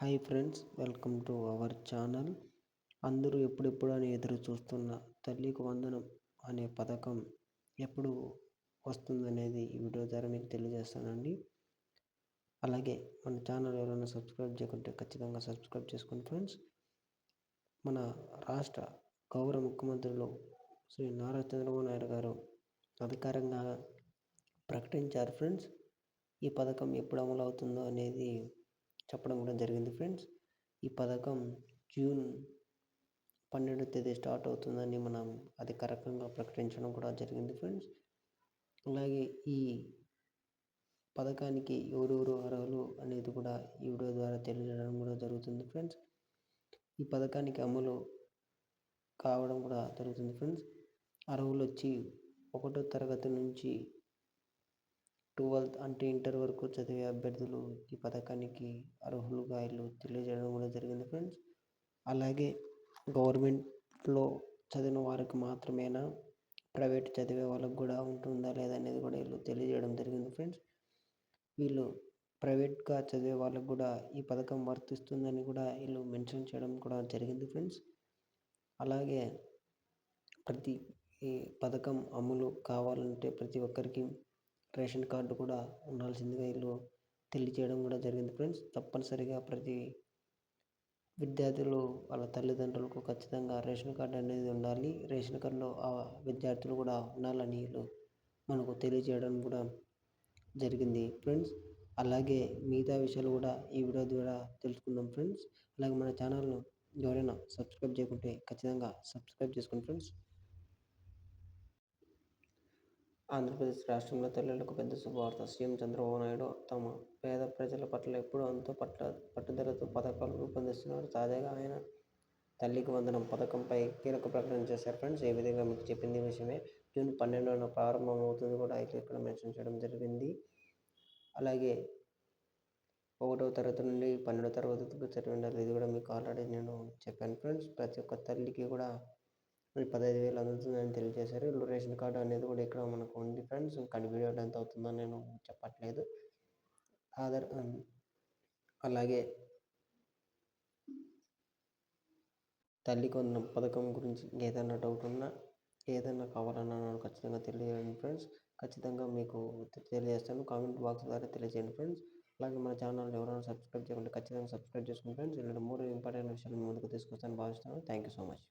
Hi friends welcome to our channel. అందరూ ఎప్పుడెప్పుడు అని ఎదురు చూస్తున్న తల్లికి వందనం అనే పథకం ఎప్పుడు వస్తుందనేది ఈ వీడియో ద్వారా మీకు తెలియజేస్తానండి. అలాగే మన ఛానల్ ఎవరైనా సబ్స్క్రైబ్ చేయకుంటే ఖచ్చితంగా సబ్స్క్రైబ్ చేసుకోండి ఫ్రెండ్స్. మన రాష్ట్ర గౌరవ ముఖ్యమంత్రులు శ్రీ నారా చంద్రబాబు నాయుడు గారు అధికారంగా ప్రకటించారు ఫ్రెండ్స్. ఈ పథకం ఎప్పుడు అమలు అవుతుందో అనేది చెప్పడం కూడా జరిగింది ఫ్రెండ్స్. ఈ పథకం జూన్ పన్నెండు తేదీ స్టార్ట్ అవుతుందని మనం అధికారికంగా ప్రకటించడం కూడా జరిగింది ఫ్రెండ్స్. అలాగే ఈ పథకానికి ఎవరెవరు అర్హులు అనేది కూడా ఈ వీడియో ద్వారా తెలియజేయడం కూడా జరుగుతుంది ఫ్రెండ్స్. ఈ పథకానికి అమలు కావడం కూడా జరుగుతుంది ఫ్రెండ్స్. అర్హులు వచ్చి ఒకటో తరగతి నుంచి ట్వెల్త్ అంటే ఇంటర్ వరకు చదివే అభ్యర్థులు ఈ పథకానికి అర్హులుగా వీళ్ళు తెలియజేయడం కూడా జరిగింది ఫ్రెండ్స్. అలాగే గవర్నమెంట్లో చదివిన వారికి మాత్రమేనా ప్రైవేట్ చదివే వాళ్ళకి కూడా ఉంటుందా లేదా అనేది కూడా వీళ్ళు తెలియజేయడం జరిగింది ఫ్రెండ్స్. వీళ్ళు ప్రైవేట్గా చదివే వాళ్ళకు కూడా ఈ పథకం వర్తిస్తుందని కూడా వీళ్ళు మెన్షన్ చేయడం కూడా జరిగింది ఫ్రెండ్స్. అలాగే ప్రతి ఈ పథకం అమలు కావాలంటే ప్రతి ఒక్కరికి రేషన్ కార్డు కూడా ఉండాల్సిందిగా వీళ్ళు తెలియజేయడం కూడా జరిగింది ఫ్రెండ్స్. తప్పనిసరిగా ప్రతి విద్యార్థులు వాళ్ళ తల్లిదండ్రులకు ఖచ్చితంగా రేషన్ కార్డు అనేది ఉండాలి. రేషన్ కార్డులో ఆ విద్యార్థులు కూడా ఉండాలని వీళ్ళు మనకు తెలియజేయడం కూడా జరిగింది ఫ్రెండ్స్. అలాగే మిగతా విషయాలు కూడా ఈ వీడియో ద్వారా తెలుసుకుందాం ఫ్రెండ్స్. అలాగే మన ఛానల్ను ఎవరైనా సబ్స్క్రైబ్ చేయకుంటే ఖచ్చితంగా సబ్స్క్రైబ్ చేసుకోండి ఫ్రెండ్స్. ఆంధ్రప్రదేశ్ రాష్ట్రంలో తల్లులకు పెద్ద శుభవార్త. సీఎం చంద్రబాబు నాయుడు తమ పేద ప్రజల పట్ల ఎప్పుడూ అంతో పట్ల పట్టుదలతో పథకాలు రూపొందిస్తున్నారు. తాజాగా ఆయన తల్లికి వందనం పథకంపై కీలక ప్రకటన చేశారు. ఫ్రెండ్స్ ఏ విధంగా మీకు చెప్పింది విషయమే జూన్ పన్నెండున ప్రారంభం అవుతుంది కూడా అయితే ఇక్కడ మెన్షన్ చేయడం జరిగింది. అలాగే ఒకటో తరగతి నుండి పన్నెండో తరగతి చదివి ఉండాలి ఇది కూడా మీకు ఆల్రెడీ నేను చెప్పాను. ఫ్రెండ్స్ ప్రతి ఒక్క తల్లికి కూడా పదహైదు వేలు అందుతుందని తెలియజేశారు. రేషన్ కార్డు అనేది కూడా ఇక్కడ మనకు ఉంది ఫ్రెండ్స్. కానీ వీడియో ఎంత అవుతుందో నేను చెప్పట్లేదు. ఆధార్ అలాగే తల్లి కొన్న పథకం గురించి ఏదైనా డౌట్ ఉన్నా ఏదైనా కావాలన్నా నాకు ఖచ్చితంగా తెలియజేయండి ఫ్రెండ్స్. ఖచ్చితంగా మీకు తెలియజేస్తాను. కామెంట్ బాక్స్ ద్వారా తెలియజేయండి ఫ్రెండ్స్. అలాగే మన ఛానల్ ఎవరైనా సబ్స్క్రైబ్ చేయకుండా ఖచ్చితంగా సబ్స్క్రైబ్ చేసుకోండి ఫ్రెండ్స్. ఇలాంటి మూడు ఇంపార్టెంట్ విషయాలు ముందుకు తీసుకొస్తాను. భావిస్తాను థ్యాంక్ యూ సో మచ్.